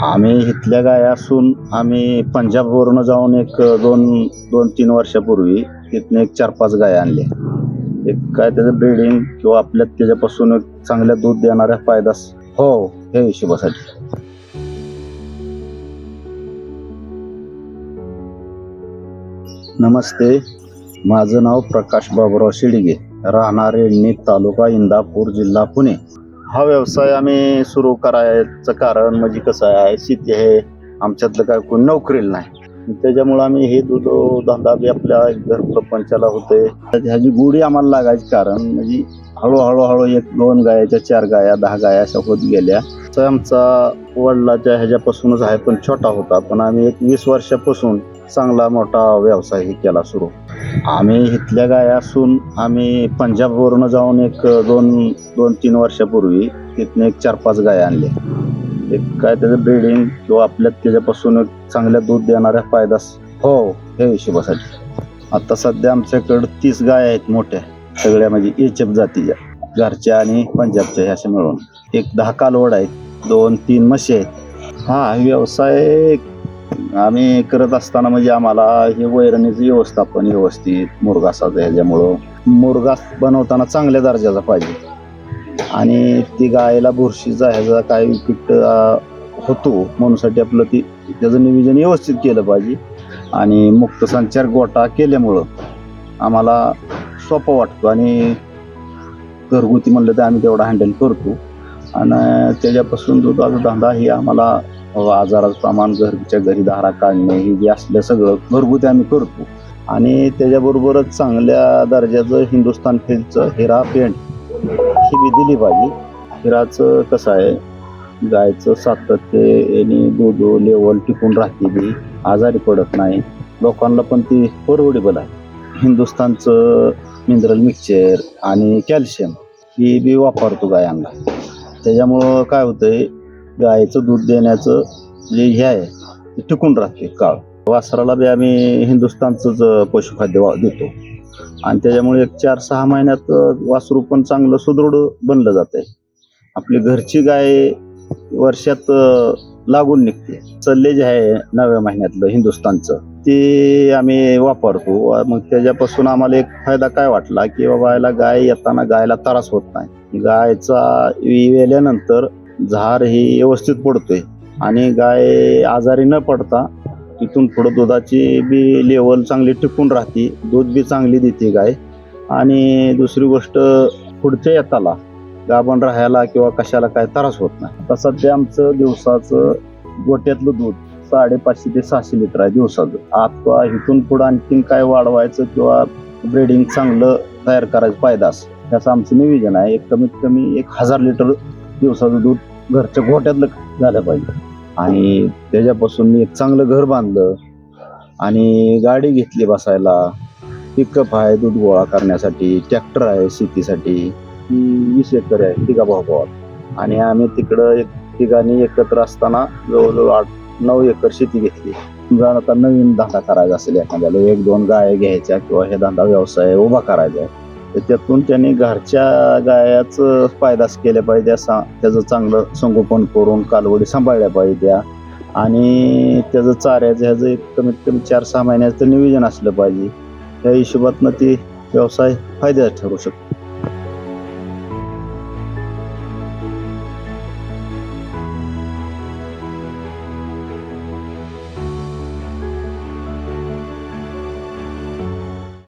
आम्ही इथल्या गाय असून आम्ही पंजाबवरून जाऊन एक दोन दोन तीन वर्षापूर्वी तिथनं एक चार पाच गाय आणले एक काय त्याचं ब्रीडिंग किंवा आपल्या त्याच्यापासून एक चांगल्या दूध देणाऱ्या फायदास. हो हे हिशोबासाठी. नमस्ते माझं नाव प्रकाश बाबुराव शिडगे. राहणार रेडणी तालुका इंदापूर जिल्हा पुणे. हा व्यवसाय आम्ही सुरू करायचं कारण म्हणजे कसं आहे शेती आहे आमच्यातलं काय कोण नोकरीला नाही. त्याच्यामुळं आम्ही हे दूध धंदा बी आपल्या घर प्रपंचाला होते. ह्याची गुढी आम्हाला लागायची कारण म्हणजे हळूहळू हळू एक दोन गायाच्या चार गाया दहा गाया अशा होत गेल्या. तर आमचा वडिलाच्या ह्याच्यापासूनच आहे पण छोटा होता. पण आम्ही एक वीस वर्षापासून चांगला मोठा व्यवसाय हे केला सुरू. आम्ही इथल्या गाया असून आम्ही पंजाबवरून जाऊन एक दोन दोन तीन वर्षापूर्वी तिथनं एक चार पाच गाया आणल्या. एक काय त्याचं ब्रीडिंग किंवा आपल्या त्याच्यापासून चांगल्या दूध देणाऱ्या फायदा हो या हिशोबासाठी. आता सध्या आमच्याकडं तीस गाय आहेत मोठ्या सगळ्या म्हणजे एच एफ जातीच्या घरच्या आणि पंजाबच्या ह्या अशा मिळून. एक दहा कालवड आहेत दोन तीन म्हशी आहेत. हा हा व्यवसाय आम्ही करत असताना म्हणजे आम्हाला हे वैरणीचं व्यवस्थापन व्यवस्थित मुरगासाचं ह्याच्यामुळं. मुरगास बनवताना चांगल्या दर्जाचा पाहिजे. आणि ती गायला बुरशीचा ह्याचा काय किट होतो. म्हणूनसाठी आपलं ती त्याचं नियोजन व्यवस्थित केलं पाहिजे. आणि मुक्त संचार गोटा केल्यामुळं आम्हाला सोपं वाटतो. आणि घरगुती म्हणलं तर आम्ही तेवढा हँडल करतो. आणि त्याच्यापासून दुधाचा धंदा ही आम्हाला आजाराचं प्रमाण घरच्या घरी धारा काढणे हे जे असलं सगळं घरगुती आम्ही करतो. आणि त्याच्याबरोबरच चांगल्या दर्जाचं हिंदुस्थान फिल्डचं हिरा पेंट. ही बी दिली पाहिजे. हिराचं कसं आहे गायचं सातत्य आणि दूध लेवल टिकून राहते बी. आजारी पडत नाही. लोकांना पण ती परवडेबल आहे. हिंदुस्थानचं मिनरल मिक्सचर आणि कॅल्शियम ही बी वापरतो गायांना. त्याच्यामुळं काय होतंय गायचं दूध देण्याचं जे हे आहे ते टिकून राहते काळ. वासराला बी आम्ही हिंदुस्थानचंच पशुखाद्य वा- देतो. आणि त्याच्यामुळे एक चार सहा महिन्यात वासरू पण चांगलं सुदृढ बनलं जात आहे आपली घरची गाय वर्षात लागून निघते. चल्ले जे आहे नव्या महिन्यातलं हिंदुस्थानचं ते आम्ही वापरतो. मग त्याच्यापासून आम्हाला एक फायदा काय वाटला की बाबा याला गाय येताना गायला त्रास होत नाही. गायचा वेल्यानंतर झार ही व्यवस्थित पडतोय. आणि गाय आजारी न पडता इथून पुढं दुधाची बी लेवल चांगली टिकून राहते. दूध बी चांगली देते गाय. आणि दुसरी गोष्ट पुढच्या येताला गाभण राहायला किंवा कशाला काय त्रास होत नाही. आता सध्या आमचं दिवसाचं गोट्यातलं दूध साडेपाचशे ते सहाशे लिटर आहे दिवसाचं. आता इथून पुढं आणखीन काय वाढवायचं किंवा ब्रीडिंग चांगलं तयार करायचं पायदास त्याचं आमचं नियोजन आहे एक कमीत कमी एक हजार लिटर दिवसाचं दूध घरच्या गोट्यातलं झालं पाहिजे. आणि त्याच्यापासून मी एक चांगलं घर बांधलं आणि गाडी घेतली बसायला. पिकअप आहे दूध गोळा करण्यासाठी ट्रॅक्टर आहे शेतीसाठी. वीस एकर आहे तिघा भावात. आणि आम्ही तिकडं एक ठिकाणी एकत्र असताना जवळजवळ आठ नऊ एकर शेती घेतली. समजा आता नवीन धंदा करायचा असेल एखाद्याला एक दोन गाय घ्यायच्या किंवा हे धंदा व्यवसाय उभा करायचा आहे. तर त्यातून त्यांनी घरच्या गायाचं फायदाच केल्या पाहिजे असा त्याचं चांगलं संगोपन करून कालवडी सांभाळल्या पाहिजे. आणि त्याचं चाऱ्याचं ह्याचं एक कमीत कमी चार सहा महिन्याचं नियोजन असलं पाहिजे. त्या हिशोबातनं ती व्यवसाय फायद्याचा ठरू शकतो.